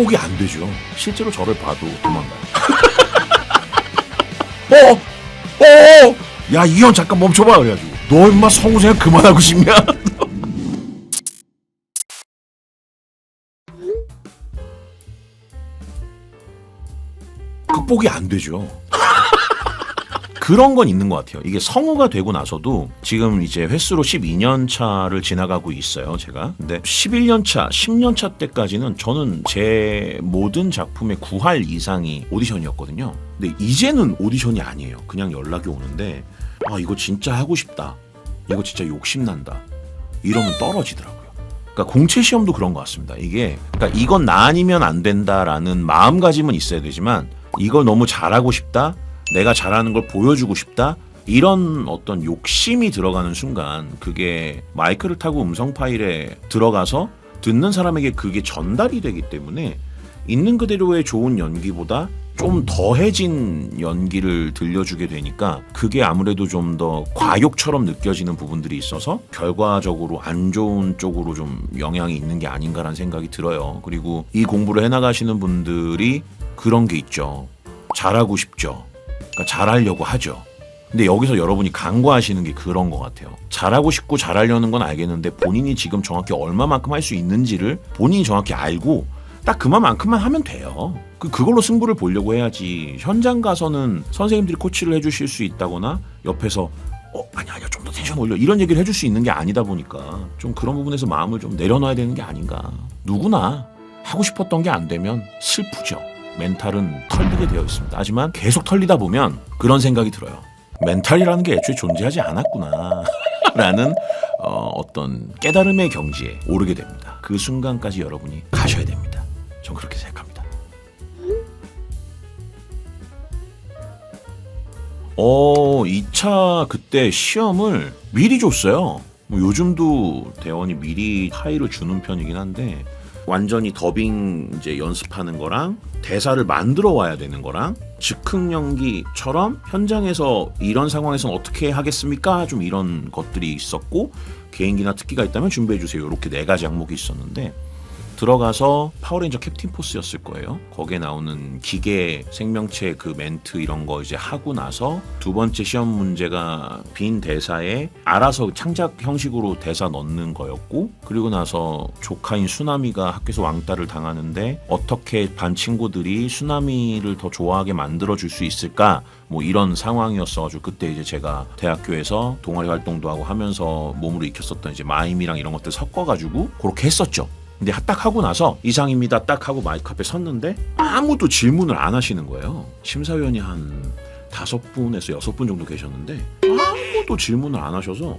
극복이 안 되죠. 실제로 저를 봐도 도망가요. 어, 어, 야 이현 잠깐 멈춰봐 그래가지고 너 임마 성우생활 그만하고 싶냐? 극복이 안 되죠. 그런 건 있는 것 같아요. 이게 성우가 되고 나서도 지금 이제 횟수로 12년 차를 지나가고 있어요, 제가. 근데 11년 차, 10년 차 때까지는 저는 제 모든 작품의 9할 이상이 오디션이었거든요. 근데 이제는 오디션이 아니에요. 그냥 연락이 오는데 아, 이거 진짜 하고 싶다. 이거 진짜 욕심난다. 이러면 떨어지더라고요. 그러니까 공채 시험도 그런 것 같습니다. 이게 그러니까 이건 나 아니면 안 된다라는 마음가짐은 있어야 되지만 이걸 너무 잘하고 싶다. 내가 잘하는 걸 보여주고 싶다. 이런 어떤 욕심이 들어가는 순간 그게 마이크를 타고 음성 파일에 들어가서 듣는 사람에게 그게 전달이 되기 때문에 있는 그대로의 좋은 연기보다 좀 더해진 연기를 들려주게 되니까 그게 아무래도 좀 더 과욕처럼 느껴지는 부분들이 있어서 결과적으로 안 좋은 쪽으로 좀 영향이 있는 게 아닌가라는 생각이 들어요. 그리고 이 공부를 해나가시는 분들이 그런 게 있죠. 잘하고 싶죠. 그러니까 잘하려고 하죠. 근데 여기서 여러분이 간과하시는 게 그런 것 같아요. 잘하고 싶고 잘하려는 건 알겠는데 본인이 지금 정확히 얼마만큼 할 수 있는지를 본인이 정확히 알고 딱 그만큼만 하면 돼요. 그 그걸로 승부를 보려고 해야지. 현장 가서는 선생님들이 코치를 해주실 수 있다거나 옆에서 어 아니야 아니야 좀 더 텐션 올려 이런 얘기를 해줄 수 있는 게 아니다 보니까 좀 그런 부분에서 마음을 좀 내려놔야 되는 게 아닌가. 누구나 하고 싶었던 게 안 되면 슬프죠. 멘탈은 털리게 되어 있습니다. 하지만 계속 털리다 보면 그런 생각이 들어요. 멘탈이라는 게 애초에 존재하지 않았구나. 라는 어, 어떤 깨달음의 경지에 오르게 됩니다. 그 순간까지 여러분이 가셔야 됩니다. 전 그렇게 생각합니다. 어, 2차 그때 시험을 미리 줬어요. 뭐 요즘도 대원이 미리 파일을 주는 편이긴 한데 완전히 더빙 이제 연습하는 거랑 대사를 만들어 와야 되는 거랑 즉흥 연기처럼 현장에서 이런 상황에서는 어떻게 하겠습니까? 좀 이런 것들이 있었고 개인기나 특기가 있다면 준비해 주세요. 이렇게 네 가지 항목이 있었는데 들어가서 파워레인저 캡틴 포스였을 거예요. 거기에 나오는 기계 생명체 그 멘트 이런 거 이제 하고 나서 두 번째 시험 문제가 빈 대사에 알아서 창작 형식으로 대사 넣는 거였고 그리고 나서 조카인 수나미가 학교에서 왕따를 당하는데 어떻게 반 친구들이 수나미를 더 좋아하게 만들어 줄 수 있을까 뭐 이런 상황이었어가지고 그때 이제 제가 대학교에서 동아리 활동도 하고 하면서 몸으로 익혔었던 이제 마임이랑 이런 것들 섞어가지고 그렇게 했었죠. 근데 딱 하고 나서 이상입니다 딱 하고 마이크 앞에 섰는데 아무도 질문을 안 하시는 거예요. 심사위원이 한 다섯 분에서 여섯 분 정도 계셨는데 아무도 질문을 안 하셔서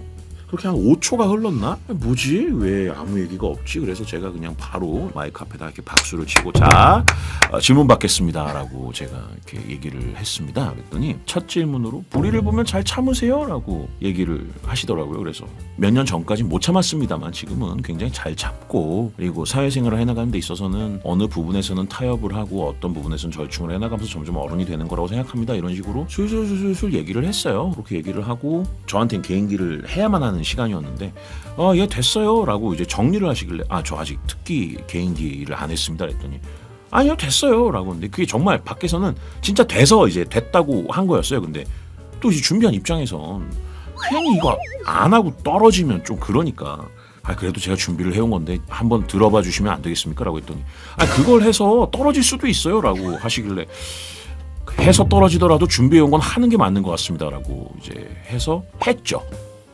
그렇게 한 5초가 흘렀나? 뭐지? 왜 아무 얘기가 없지? 그래서 제가 그냥 바로 마이크 앞에다 이렇게 박수를 치고 자 어, 질문 받겠습니다라고 제가 이렇게 얘기를 했습니다. 그랬더니 첫 질문으로 우리를 보면 잘 참으세요라고 얘기를 하시더라고요. 그래서 몇 년 전까지 못 참았습니다만 지금은 굉장히 잘 참고 그리고 사회생활을 해나가는 데 있어서는 어느 부분에서는 타협을 하고 어떤 부분에서는 절충을 해나가면서 점점 어른이 되는 거라고 생각합니다. 이런 식으로 술술술술 얘기를 했어요. 그렇게 얘기를 하고 저한테는 개인기를 해야만 하는 시간이었는데 아, 예 됐어요 라고 이제 정리를 하시길래 아, 저 아직 특기 개인기를 안 했습니다. 그랬더니 아니요 됐어요 라고 근데 그게 정말 밖에서는 진짜 돼서 이제 됐다고 한 거였어요. 근데 또 이제 준비한 입장에선 괜히 이거 안 하고 떨어지면 좀 그러니까 아 그래도 제가 준비를 해온 건데 한번 들어봐 주시면 안 되겠습니까?라고 했더니 아 그걸 해서 떨어질 수도 있어요라고 하시길래 해서 떨어지더라도 준비해온 건 하는 게 맞는 것 같습니다라고 이제 해서 했죠.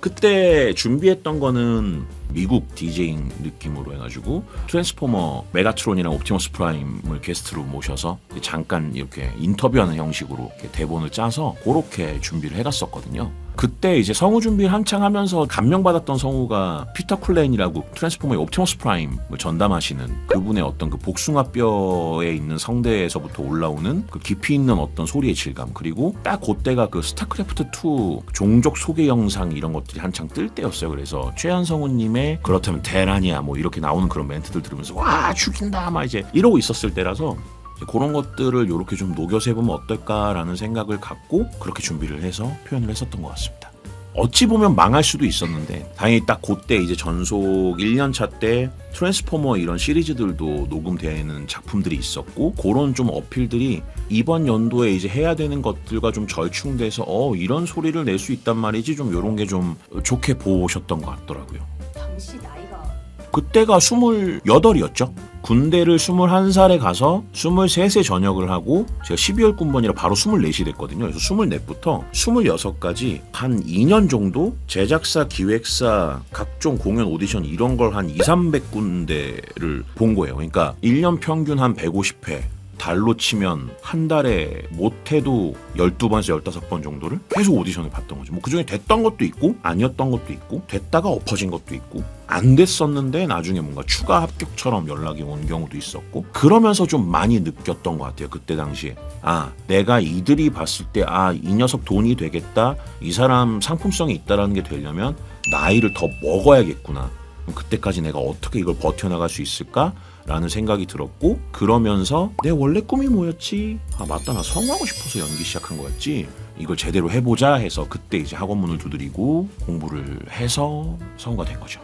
그때 준비했던 거는 미국 디제잉 느낌으로 해가지고 트랜스포머 메가트론이랑 옵티머스 프라임을 게스트로 모셔서 잠깐 이렇게 인터뷰하는 형식으로 이렇게 대본을 짜서 그렇게 준비를 해갔었거든요. 그때 이제 성우 준비를 한창 하면서 감명받았던 성우가 피터 쿨레인이라고 트랜스포머의 옵티머스 프라임을 전담하시는 그분의 어떤 그 복숭아뼈에 있는 성대에서부터 올라오는 그 깊이 있는 어떤 소리의 질감 그리고 딱 그때가 그 스타크래프트 2 종족 소개 영상 이런 것들이 한창 뜰 때였어요. 그래서 최한 성우님의 그렇다면 대란이야 뭐 이렇게 나오는 그런 멘트들 들으면서 와 죽인다 막 이제 이러고 있었을 때라서 그런 것들을 이렇게 좀 녹여서 해보면 어떨까라는 생각을 갖고 그렇게 준비를 해서 표현을 했었던 것 같습니다. 어찌 보면 망할 수도 있었는데 다행히 딱 그때 이제 전속 1년차 때 트랜스포머 이런 시리즈들도 녹음되는 작품들이 있었고 그런 좀 어필들이 이번 연도에 이제 해야 되는 것들과 좀 절충돼서 어 이런 소리를 낼 수 있단 말이지 좀 이런 게 좀 좋게 보셨던 것 같더라고요. 당시 나이가 그때가 28이었죠. 군대를 21살에 가서 23세 전역을 하고 제가 12월 군번이라 바로 24시 됐거든요. 그래서 24부터 26까지 한 2년 정도 제작사, 기획사, 각종 공연 오디션 이런 걸 한 2, 300군데를 본 거예요. 그러니까 1년 평균 한 150회 달로 치면 한 달에 못해도 12번에서 15번 정도를 계속 오디션을 봤던 거죠. 뭐 그중에 됐던 것도 있고 아니었던 것도 있고 됐다가 엎어진 것도 있고 안 됐었는데 나중에 뭔가 추가 합격처럼 연락이 온 경우도 있었고 그러면서 좀 많이 느꼈던 것 같아요. 그때 당시에 아 내가 이들이 봤을 때 아 이 녀석 돈이 되겠다 이 사람 상품성이 있다라는 게 되려면 나이를 더 먹어야겠구나. 그때까지 내가 어떻게 이걸 버텨나갈 수 있을까? 라는 생각이 들었고 그러면서 내 원래 꿈이 뭐였지? 아 맞다. 나 성우하고 싶어서 연기 시작한 거였지. 이걸 제대로 해보자 해서 그때 이제 학원문을 두드리고 공부를 해서 성우가 된 거죠.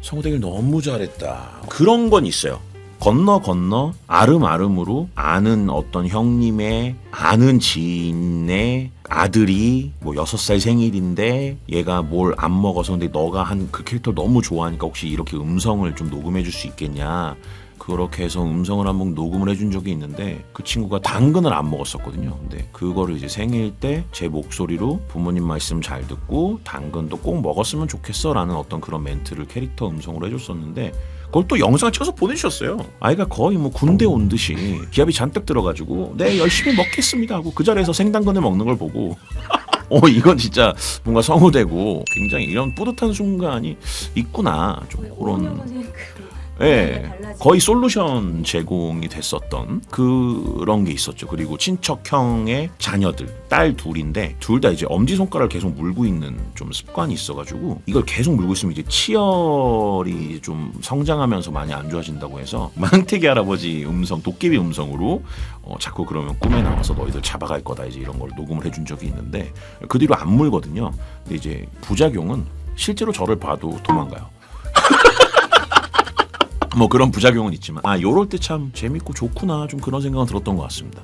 성우 되길 너무 잘했다. 그런 건 있어요. 건너 건너 아름아름으로 아는 어떤 형님의 아는 지인의 아들이 뭐 여섯 살 생일인데 얘가 뭘 안 먹어서 근데 너가 한 그 캐릭터 너무 좋아하니까 혹시 이렇게 음성을 좀 녹음해 줄 수 있겠냐 그렇게 해서 음성을 한 번 녹음을 해준 적이 있는데 그 친구가 당근을 안 먹었었거든요. 근데 그거를 이제 생일 때 제 목소리로 부모님 말씀 잘 듣고 당근도 꼭 먹었으면 좋겠어라는 어떤 그런 멘트를 캐릭터 음성으로 해줬었는데 그걸 또 영상을 찍어서 보내주셨어요. 아이가 거의 뭐 군대 온 듯이 기압이 잔뜩 들어가지고 네 열심히 먹겠습니다 하고 그 자리에서 생당근을 먹는 걸 보고 어 이건 진짜 뭔가 성우되고 굉장히 이런 뿌듯한 순간이 있구나 좀 그런 그 예, 달라지는 거의 솔루션 제공이 됐었던 그런 게 있었죠. 그리고 친척형의 자녀들, 딸 둘인데 둘 다 이제 엄지 손가락을 계속 물고 있는 좀 습관이 있어가지고 이걸 계속 물고 있으면 이제 치열이 좀 성장하면서 많이 안 좋아진다고 해서 망태기 할아버지 음성, 도깨비 음성으로 어, 자꾸 그러면 꿈에 나와서 너희들 잡아갈 거다 이제 이런 걸 녹음을 해준 적이 있는데 그 뒤로 안 물거든요. 근데 이제 부작용은 실제로 저를 봐도 도망가요. 뭐 그런 부작용은 있지만 아 요럴 때 참 재밌고 좋구나 좀 그런 생각은 들었던 것 같습니다.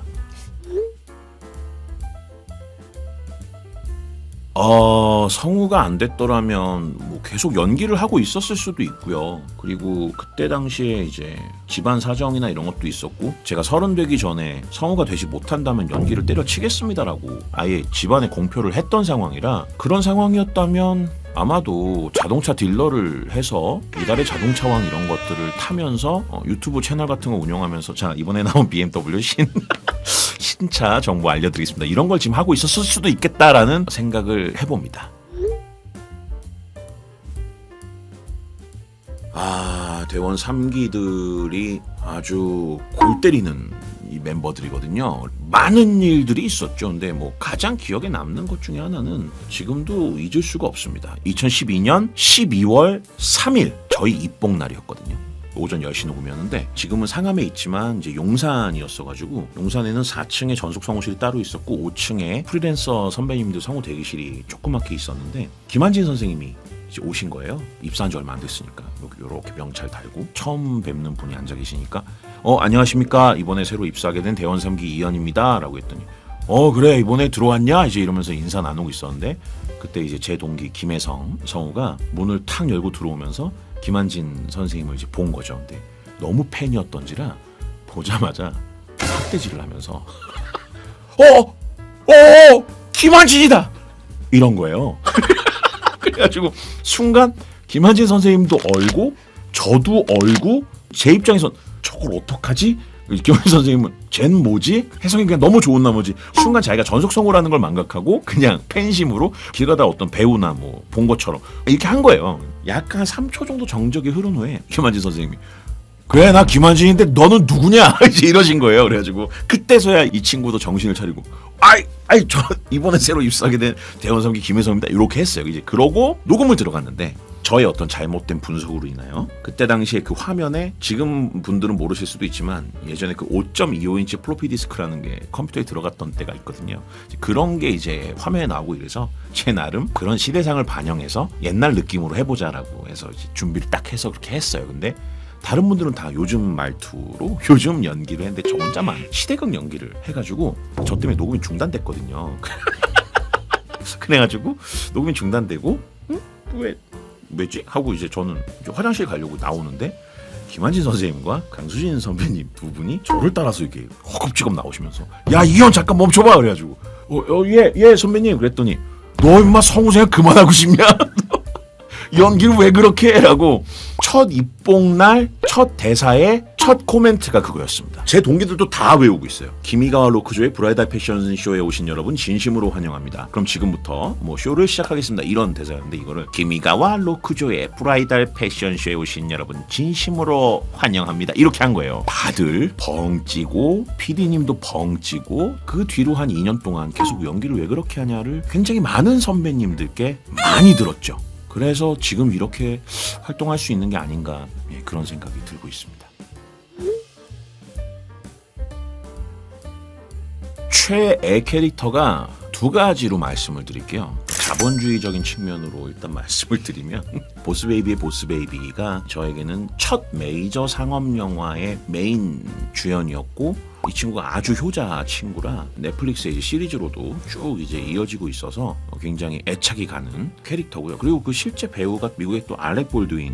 어 성우가 안 됐더라면 뭐 계속 연기를 하고 있었을 수도 있고요. 그리고 그때 당시에 이제 집안 사정이나 이런 것도 있었고 제가 서른 되기 전에 성우가 되지 못한다면 연기를 때려치겠습니다라고 아예 집안에 공표를 했던 상황이라 그런 상황이었다면 아마도 자동차 딜러를 해서 이달의 자동차왕 이런 것들을 타면서 어, 유튜브 채널 같은 거 운영하면서 자 이번에 나온 BMW 신 신차 정보 알려드리겠습니다. 이런 걸 지금 하고 있었을 수도 있겠다라는 생각을 해봅니다. 아 대원 3기들이 아주 골 때리는 이 멤버들이거든요. 많은 일들이 있었죠. 근데 뭐 가장 기억에 남는 것 중에 하나는 지금도 잊을 수가 없습니다. 2012년 12월 3일 저희 입봉 날이었거든요. 오전 10시 녹음이었는데 지금은 상암에 있지만 이제 용산이었어가지고 용산에는 4층에 전속 성우실이 따로 있었고 5층에 프리랜서 선배님들 성우 대기실이 조그맣게 있었는데 김한진 선생님이 이제 오신 거예요. 입사한 지 얼마 안 됐으니까. 요렇게 명찰 달고 처음 뵙는 분이 앉아 계시니까 어 안녕하십니까? 이번에 새로 입사하게 된 대원 3기 이현입니다라고 했더니 어 그래 이번에 들어왔냐? 이제 이러면서 인사 나누고 있었는데 그때 이제 제 동기 김혜성 성우가 문을 탁 열고 들어오면서 김한진 선생님을 이제 본 거죠. 근데 너무 팬이었던지라 보자마자 삿대질을 하면서 어, 어, 김한진이다 이런 거예요. 그래가지고 순간 김한진 선생님도 얼고 저도 얼고 제 입장에선 저걸 어떡하지? 김한진 선생님은 쟨 뭐지? 혜성이 그냥 너무 좋은 나머지. 순간 자기가 전속 성우라는 걸 망각하고 그냥 팬심으로 길 가다 어떤 배우나 뭐 본 것처럼 이렇게 한 거예요. 약간 3초 정도 정적이 흐른 후에 김한진 선생님이 그래 나 김한진인데 너는 누구냐? 이제 이러신 거예요. 그래가지고 그때서야 이 친구도 정신을 차리고 아이 아이 저 이번에 새로 입사하게 된 대원성기 김혜성입니다. 이렇게 했어요. 이제 그러고 녹음을 들어갔는데 저의 어떤 잘못된 분석으로 인하여 그때 당시에 그 화면에 지금 분들은 모르실 수도 있지만 예전에 그 5.25인치 플로피 디스크라는 게 컴퓨터에 들어갔던 때가 있거든요. 그런 게 이제 화면에 나오고 이래서 제 나름 그런 시대상을 반영해서 옛날 느낌으로 해보자라고 해서 준비를 딱 해서 그렇게 했어요. 근데 다른 분들은 다 요즘 말투로 요즘 연기를 했는데 저 혼자만 시대극 연기를 해가지고 저 때문에 녹음이 중단됐거든요. 그래가지고 녹음이 중단되고 응? 왜 왜지? 하고 이제 저는 이제 화장실 가려고 나오는데 김한진 선생님과 강수진 선배님 두 분이 저를 따라서 이렇게 허겁지겁 나오시면서 야 이현 잠깐 멈춰봐. 그래가지고 어예예 예, 선배님. 그랬더니 너 임마 성우생활 그만하고 싶냐 연기를 왜 그렇게 해라고 첫 입봉날 첫 대사의 첫 코멘트가 그거였습니다. 제 동기들도 다 외우고 있어요. 기미가와 로크조의 브라이달 패션 쇼에 오신 여러분 진심으로 환영합니다. 그럼 지금부터 뭐 쇼를 시작하겠습니다. 이런 대사였는데 이거를 기미가와 로크조의 브라이달 패션 쇼에 오신 여러분 진심으로 환영합니다. 이렇게 한 거예요. 다들 벙찌고 PD님도 벙찌고 그 뒤로 한 2년 동안 계속 연기를 왜 그렇게 하냐를 굉장히 많은 선배님들께 많이 들었죠. 그래서 지금 이렇게 활동할 수 있는 게 아닌가 예, 그런 생각이 들고 있습니다. 최애 캐릭터가 두 가지로 말씀을 드릴게요. 자본주의적인 측면으로 일단 말씀을 드리면 보스베이비의 보스베이비가 저에게는 첫 메이저 상업 영화의 메인 주연이었고 이 친구가 아주 효자 친구라 넷플릭스의 이제 시리즈로도 쭉 이제 이어지고 있어서 굉장히 애착이 가는 캐릭터고요. 그리고 그 실제 배우가 미국의 또 알렉 볼드윈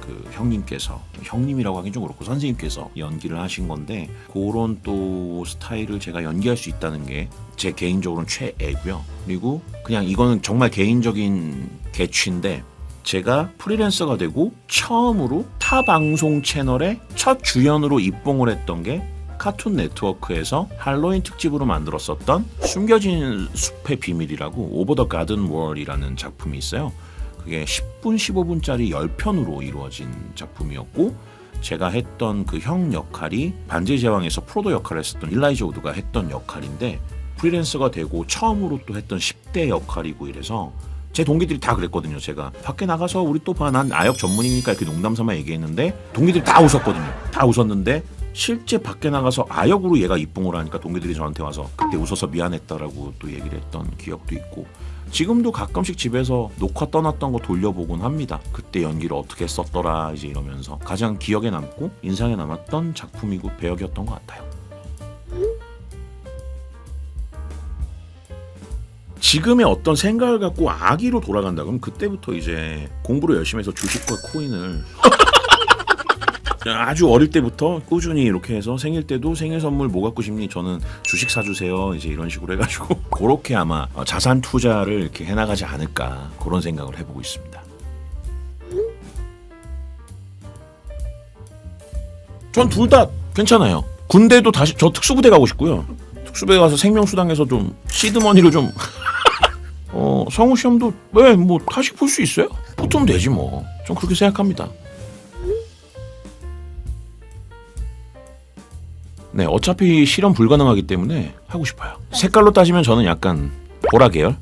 그 형님께서 형님이라고 하긴 좀 그렇고 선생님께서 연기를 하신 건데 그런 또 스타일을 제가 연기할 수 있다는 게 제 개인적으로는 최애고요. 그리고 그냥 이거는 정말 개인적인 개취인데 제가 프리랜서가 되고 처음으로 타 방송 채널에 첫 주연으로 입봉을 했던 게 카툰 네트워크에서 할로윈 특집으로 만들었었던 숨겨진 숲의 비밀이라고 오버 더 가든 월이라는 작품이 있어요. 그게 10분 15분짜리 10편으로 이루어진 작품이었고 제가 했던 그 형 역할이 반지의 제왕에서 프로도 역할을 했었던 일라이저 우드가 했던 역할인데 프리랜서가 되고 처음으로 또 했던 10대 역할이고 이래서 제 동기들이 다 그랬거든요. 제가 밖에 나가서 우리 또 봐. 난 아역 전문이니까 이렇게 농담 삼아 얘기했는데 동기들이 다 웃었거든요. 다 웃었는데 실제 밖에 나가서 아역으로 얘가 입봉을 하니까 동기들이 저한테 와서 그때 웃어서 미안했다라고 또 얘기를 했던 기억도 있고 지금도 가끔씩 집에서 녹화 떠났던 거 돌려보곤 합니다. 그때 연기를 어떻게 했었더라 이제 이러면서 가장 기억에 남고 인상에 남았던 작품이고 배역이었던 것 같아요. 지금의 어떤 생각을 갖고 아기로 돌아간다 그럼 그때부터 이제 공부를 열심히 해서 주식과 코인을 아주 어릴 때부터 꾸준히 이렇게 해서 생일 때도 생일 선물 뭐 갖고 싶니? 저는 주식 사주세요. 이제 이런 식으로 해가지고 그렇게 아마 어, 자산 투자를 이렇게 해나가지 않을까 그런 생각을 해보고 있습니다. 전 둘 다 괜찮아요. 군대도 다시 저 특수부대 가고 싶고요. 특수부대 가서 생명수당에서 좀 시드머니로 좀 어, 성우 시험도 왜뭐 다시 볼 수 있어요? 붙으면 되지 뭐. 좀 그렇게 생각합니다. 네, 어차피 실현 불가능하기 때문에 하고 싶어요. 색깔로 따지면 저는 약간 보라 계열,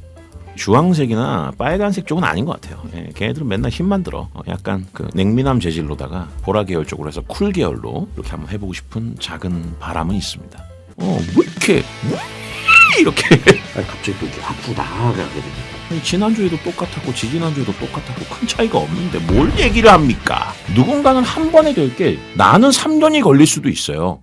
주황색이나 빨간색 쪽은 아닌 것 같아요. 예, 걔네들은 맨날 힘만 들어. 어, 약간 그 냉미남 재질로다가 보라 계열 쪽으로 해서 쿨 계열로 이렇게 한번 해보고 싶은 작은 바람은 있습니다. 어, 뭐 이렇게 뭐 이렇게 아니, 갑자기 또 이렇게 앞으로 나가게 되네. 아니, 지난주에도 똑같았고 지지난주에도 똑같았고 큰 차이가 없는데 뭘 얘기를 합니까? 누군가는 한 번에 될 게 나는 3년이 걸릴 수도 있어요.